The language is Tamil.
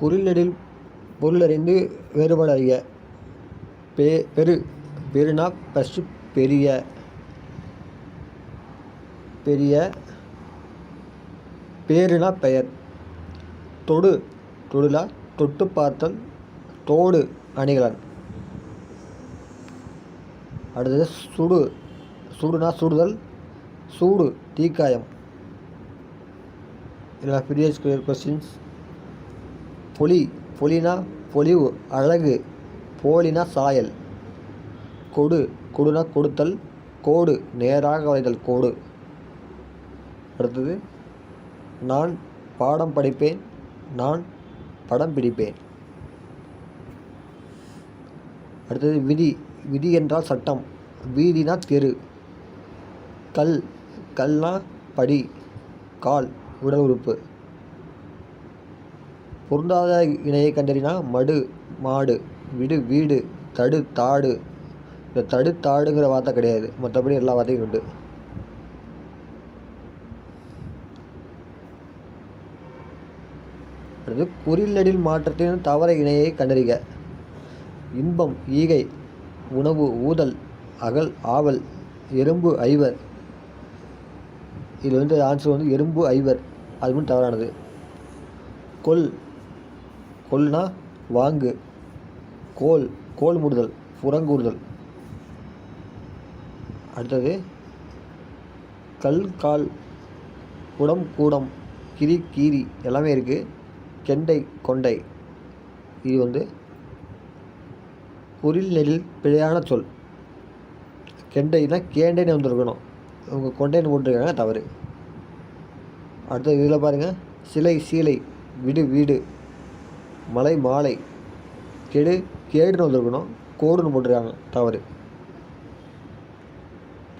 குறில் பொருளறிந்து வேறுபாடு அறிக பெ பெரு பெருனா ஃபஸ்ட்டு பெரிய பெரிய பேருனா பெயர். தொடு தொடுலா தொட்டு பார்த்தல் தோடு அணிகலன் அடுத்தது சுடு சுடுனா சுடுதல் சூடு தீக்காயம். இதில் ப்ரீவியஸ் கொஸ்டின்ஸ் பொலி பொலினா பொலிவு அழகு போலினா சாயல். கொடு கொடுனா கொடுத்தல் கோடு நேராக வரைதல் கோடு. அடுத்தது நான் பாடம் படிப்பேன் நான் படம் பிடிப்பேன். அடுத்தது விதி விதி என்றால் சட்டம் வீதினா தெரு. கல் கல்னா படி கால் உடல் உறுப்பு. பொருந்தாத இணையை கண்டறினா மடு மாடு விடு வீடு தடு தாடு. இந்த தடு தாடுங்கிற வார்த்தை கிடையாது. மற்றபடி எல்லா வார்த்தையும் உண்டு. அடுத்து குறிலடில் மாற்றத்தின் தவற இணையை கண்டறிக. இன்பம் ஈகை உணவு ஊதல் அகல் ஆவல் எறும்பு ஐவர். இது வந்து ஆன்சர் வந்து எறும்பு ஐவர். அது மட்டும் தவறானது. கொல் கொல்னா வாங்கு. கோல் கோல் மூடுதல் புறங்கூறுதல். அடுத்தது கல் கால் குடம் கூடம் கிரி கீரி எல்லாமே இருக்குது கெண்டை கொண்டை. இது வந்து குறில் நெல் பிழையான சொல். கெண்டைனா கேண்டைன்னு வந்துருக்கணும். அவங்க கொண்டைன்னு போட்டிருக்காங்க தவறு. அடுத்தது இதில் பாருங்கள் சிலை சீலை விடு வீடு. மலை மாலை. கெடு கேடுன்னு வந்திருக்கணும். கோடுன்னு போட்டிருக்காங்க. தவறு.